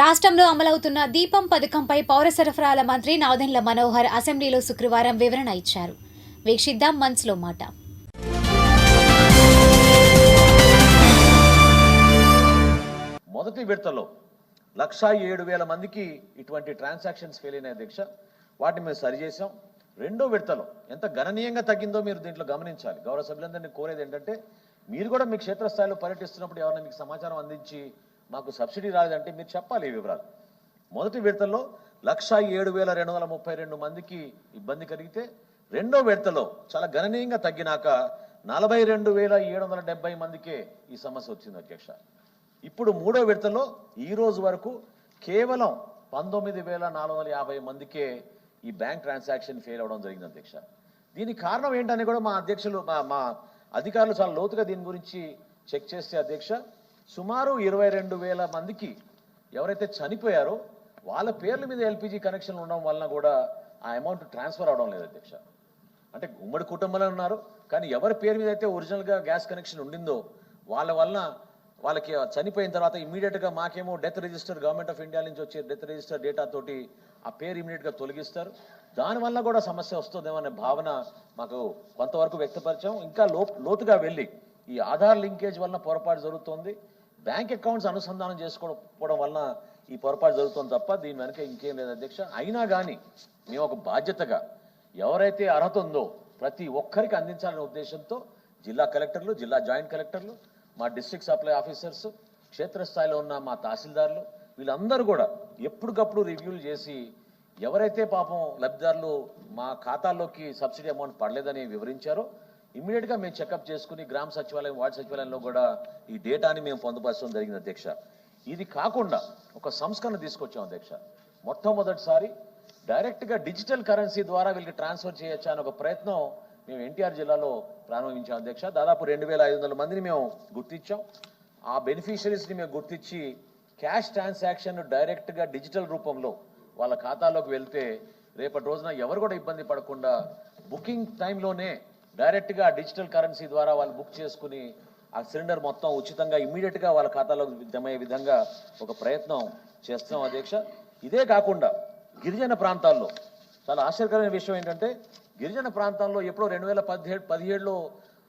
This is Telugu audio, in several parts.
రాష్ట్రంలో అమలవుతున్న దీపం పథకంపై పౌర సరఫరాల మంత్రి నాదెండ్ల మనోహర్ అసెంబ్లీలో శుక్రవారం వివరణ ఇచ్చారు. వీక్షిద్దాం మన్స్లో మాట. మొదటి విడతలో లక్ష ఏడు వేల మందికి ఇటువంటి ట్రాన్సాక్షన్స్ ఫెయిల్ అయిన అధ్యక్ష. వాటిని మేము సరిచేసాం రెండో విడతలో ఎంత గణనీయంగా తగ్గిందో మీరు దీంట్లో గమనించాలి. గౌరవ సభ్యులందరినీ కోరేది ఏంటంటే మీరు కూడా మీ క్షేత్రస్థాయిలో పర్యటిస్తున్నప్పుడు ఎవరైనా మీకు సమాచారం అందించి మాకు సబ్సిడీ రాలేదంటే మీరు చెప్పాలి ఈ వివరాలు. మొదటి విడతలో లక్ష ఏడు వేల రెండు వందల ముప్పై రెండు మందికి ఇబ్బంది కలిగితే రెండో విడతలో చాలా గణనీయంగా తగ్గినాక నలభై రెండు వేల ఏడు వందల డెబ్బై మందికే ఈ సమస్య వచ్చింది అధ్యక్ష. ఇప్పుడు మూడో విడతలో ఈ రోజు వరకు కేవలం పంతొమ్మిది వేల నాలుగు వందల యాభై మందికే ఈ బ్యాంక్ ట్రాన్సాక్షన్ ఫెయిల్ అవడం జరిగింది అధ్యక్ష. దీనికి కారణం ఏంటని కూడా మా అధ్యక్షులు మా మా అధికారులు చాలా లోతుగా దీని గురించి చెక్ చేస్తే అధ్యక్ష సుమారు ఇరవై రెండు వేల మందికి ఎవరైతే చనిపోయారో వాళ్ళ పేర్ల మీద ఎల్పిజి కనెక్షన్ ఉండడం వలన కూడా ఆ అమౌంట్ ట్రాన్స్ఫర్ అవడం లేదు అధ్యక్ష. అంటే ఉమ్మడి కుటుంబంలో ఉన్నారు కానీ ఎవరి పేరు మీద అయితే ఒరిజినల్గా గ్యాస్ కనెక్షన్ ఉండిందో వాళ్ళ వలన వాళ్ళకి చనిపోయిన తర్వాత ఇమీడియట్గా మాకేమో death register government of India నుంచి వచ్చే డెత్ రిజిస్టర్ డేటా తోటి ఆ పేరు ఇమీడియట్గా తొలగిస్తారు. దానివల్ల కూడా సమస్య వస్తుందేమో అనే భావన మాకు కొంతవరకు వ్యక్తపరిచాం. ఇంకా లో లోతుగా వెళ్ళి ఈ ఆధార్ లింకేజ్ వలన పొరపాటు జరుగుతోంది. బ్యాంక్ అకౌంట్స్ అనుసంధానం చేసుకోవడం వలన ఈ పొరపాటు జరుగుతుంది తప్ప దీని వెనక ఇంకేం లేదు అధ్యక్ష. అయినా కానీ మేము ఒక బాధ్యతగా ఎవరైతే అర్హత ఉందో ప్రతి ఒక్కరికి అందించాలనే ఉద్దేశంతో జిల్లా కలెక్టర్లు జిల్లా జాయింట్ కలెక్టర్లు మా డిస్ట్రిక్ట్ సప్లై ఆఫీసర్స్ క్షేత్రస్థాయిలో ఉన్న మా తహసీల్దార్లు వీళ్ళందరూ కూడా ఎప్పటికప్పుడు రివ్యూలు చేసి ఎవరైతే పాపం లబ్ధిదారులు మా ఖాతాల్లోకి సబ్సిడీ అమౌంట్ పడలేదని వివరించారో ఇమ్మీడియట్గా మేము చెకప్ చేసుకుని గ్రామ సచివాలయం వార్డు సచివాలయంలో కూడా ఈ డేటాని మేము పొందుపరచడం జరిగింది అధ్యక్ష. ఇది కాకుండా ఒక సంస్కరణ తీసుకొచ్చాం అధ్యక్ష. మొట్టమొదటిసారి డైరెక్ట్గా డిజిటల్ కరెన్సీ ద్వారా వీళ్ళకి ట్రాన్స్ఫర్ చేయొచ్చా అని ఒక ప్రయత్నం మేము ఎన్టీఆర్ జిల్లాలో ప్రారంభించాం అధ్యక్ష. దాదాపు రెండు వేల ఐదు వందల మందిని మేము గుర్తించాం. ఆ బెనిఫిషరీస్ని మేము గుర్తించి క్యాష్ ట్రాన్సాక్షన్ డైరెక్ట్గా డిజిటల్ రూపంలో వాళ్ళ ఖాతాలోకి వెళ్తే రేపటి రోజున ఎవరు కూడా ఇబ్బంది పడకుండా బుకింగ్ టైంలోనే డైరెక్ట్గా డిజిటల్ కరెన్సీ ద్వారా వాళ్ళు బుక్ చేసుకుని ఆ సిలిండర్ మొత్తం ఉచితంగా ఇమ్మీడియట్గా వాళ్ళ ఖాతాలోకి జమ అయ్యే విధంగా ఒక ప్రయత్నం చేస్తున్నాం అధ్యక్ష. ఇదే కాకుండా గిరిజన ప్రాంతాల్లో చాలా ఆశ్చర్యకరమైన విషయం ఏంటంటే గిరిజన ప్రాంతాల్లో ఎప్పుడో రెండు వేల పదిహేడు పదిహేడులో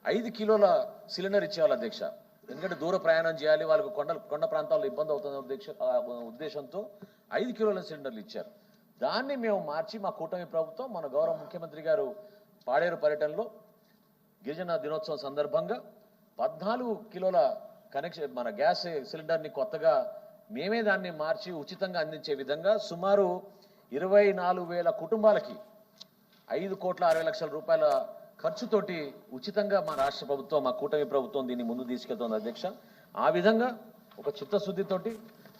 ఐదు కిలోల సిలిండర్ ఇచ్చేవాళ్ళు అధ్యక్ష. ఎందుకంటే దూర ప్రయాణం చేయాలి వాళ్ళకు కొండ కొండ ప్రాంతాల్లో ఇబ్బంది అవుతుంది ఉద్దేశ ఉద్దేశంతో ఐదు కిలోల సిలిండర్లు ఇచ్చారు. దాన్ని మేము మార్చి మా కూటమి ప్రభుత్వం మన గౌరవ ముఖ్యమంత్రి గారు పాడేరు పర్యటనలో గిరిజన దినోత్సవం సందర్భంగా పద్నాలుగు కిలోల కనెక్షన్ మన గ్యాస్ సిలిండర్ని కొత్తగా మేమే దాన్ని మార్చి ఉచితంగా అందించే విధంగా సుమారు ఇరవై నాలుగు వేల కుటుంబాలకి ఐదు కోట్ల అరవై లక్షల రూపాయల ఖర్చుతోటి ఉచితంగా మా రాష్ట్ర ప్రభుత్వం మా కూటమి ప్రభుత్వం దీన్ని ముందు తీసుకెళ్తోంది అధ్యక్ష. ఆ విధంగా ఒక చిత్తశుద్ధితోటి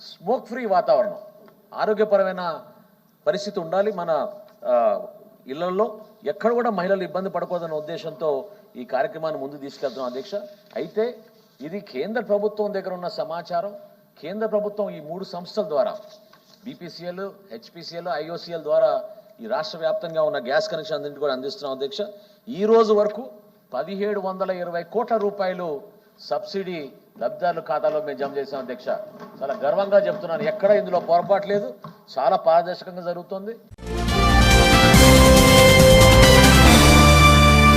స్మోక్ ఫ్రీ వాతావరణం ఆరోగ్యపరమైన పరిస్థితి ఉండాలి. మన ఇళ్ళలో ఎక్కడ కూడా మహిళలు ఇబ్బంది పడకూడదన్న ఉద్దేశంతో ఈ కార్యక్రమాన్ని ముందు తీసుకెళ్తున్నాం అధ్యక్ష. అయితే ఇది కేంద్ర ప్రభుత్వం దగ్గర ఉన్న సమాచారం. కేంద్ర ప్రభుత్వం ఈ మూడు సంస్థల ద్వారా బీపీసీఎల్ హెచ్పిసిఎల్ ఐఓసీఎల్ ద్వారా ఈ రాష్ట్ర వ్యాప్తంగా ఉన్న గ్యాస్ కనెక్షన్ అన్నింటి కూడా అందిస్తున్నాం అధ్యక్ష. ఈ రోజు వరకు పదిహేడు వందల ఇరవై కోట్ల రూపాయలు సబ్సిడీ లబ్ధిదారుల ఖాతాలో మేము జమ చేసాం అధ్యక్ష. చాలా గర్వంగా చెప్తున్నాను. ఎక్కడ ఇందులో పొరపాటు లేదు. చాలా పారదర్శకంగా జరుగుతుంది.